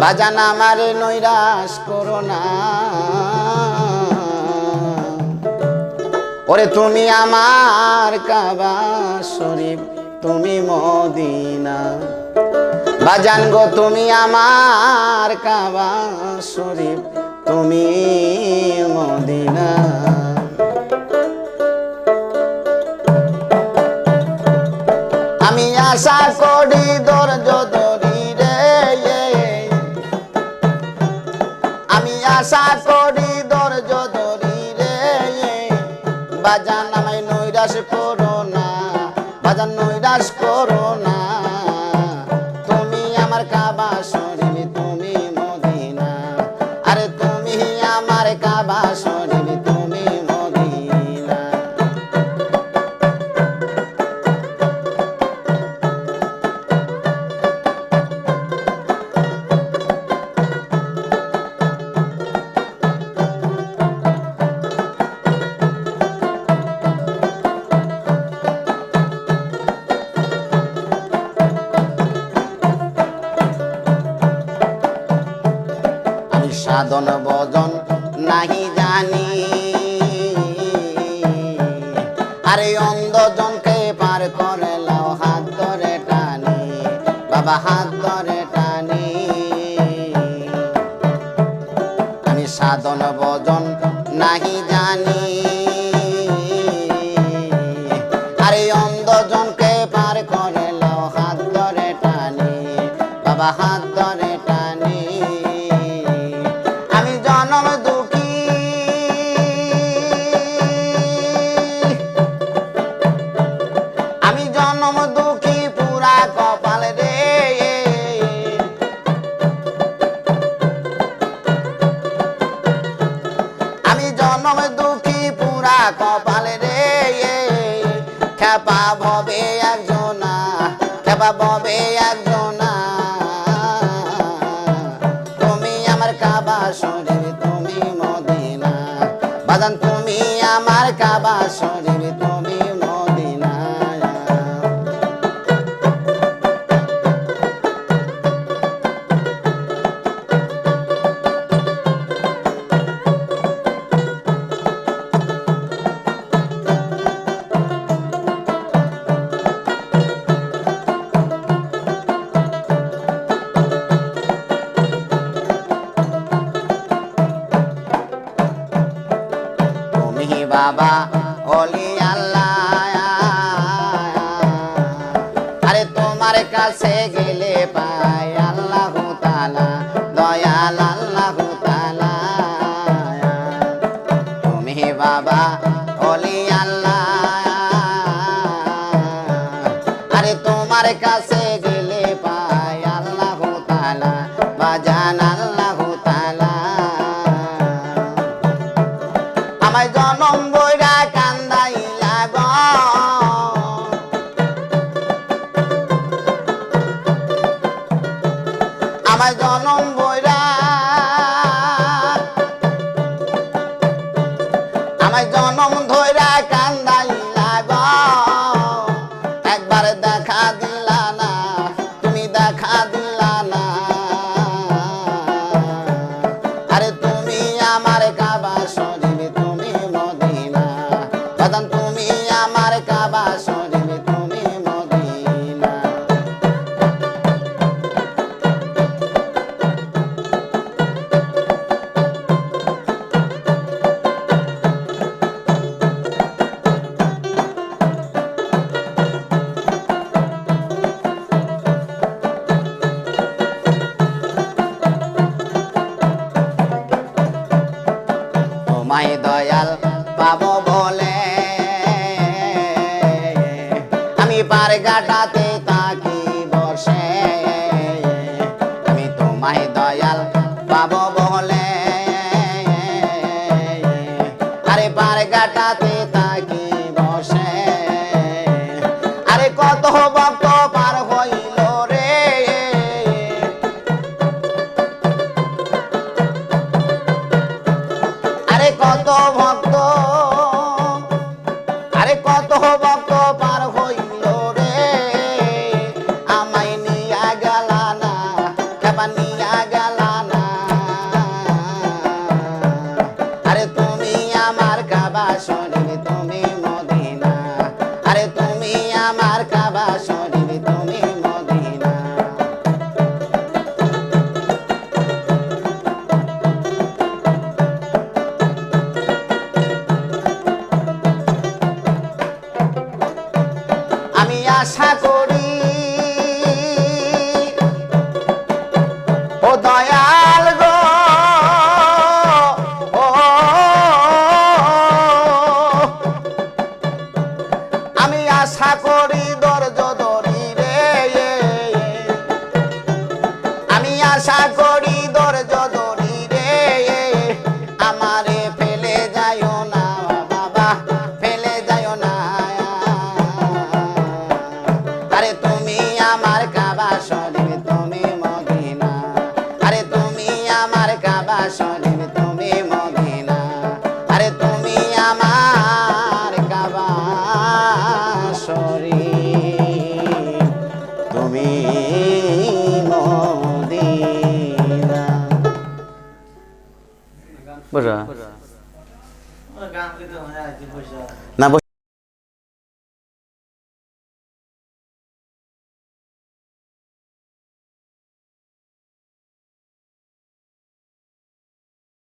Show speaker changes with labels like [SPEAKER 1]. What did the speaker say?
[SPEAKER 1] বাজান আমারে নৈরাশ করো না। ওরে তুমি আমার কাবা শরীফ, তুমি মদিনা। বাজান গো, তুমি আমার কাবা শরীফ, তুমি মদিনা। আমি আশা করি ধৈর্য বাজান আমায় নৈরাশ করো না বাজান নৈরাশ করো না। সাধন বজন নাহি জানি। আরে অন্ধজনকে পার করে লাও হাত ধরে টানি, বাবা হাত ধরে টানি। আমি সাধন বজন নাহি জানি। আরে অন্ধজনকে পার করে লাও হাত ধরে টানি, বাবা হাত জনম দুঃখী পুরা কপাল রে? খেপা ভবে একজনা, খেপা ভবে একজনা। তুমি আমার কাবা শরীর, তুমি মদিনা। বাজান, তুমি আমার কাবা শরীর। অলি আল্লাহ। আরে তোমার কাছে গেলে পায় আল্লাহ তালা দয়াল আল্লাহ তুমি বাবা অলি আল্লাহ। আরে তোমার কাছে আমায় জনম বইরা দয়াল পাবো বলে, আমি পার গাটাতে তাকি বসে। আমি তোমায় দয়াল পাবো বলে, আরে পার আশা করি। ও দয়াল গো, ও, আমি আশা করি দরজ দরি রে, আমি আশা করি না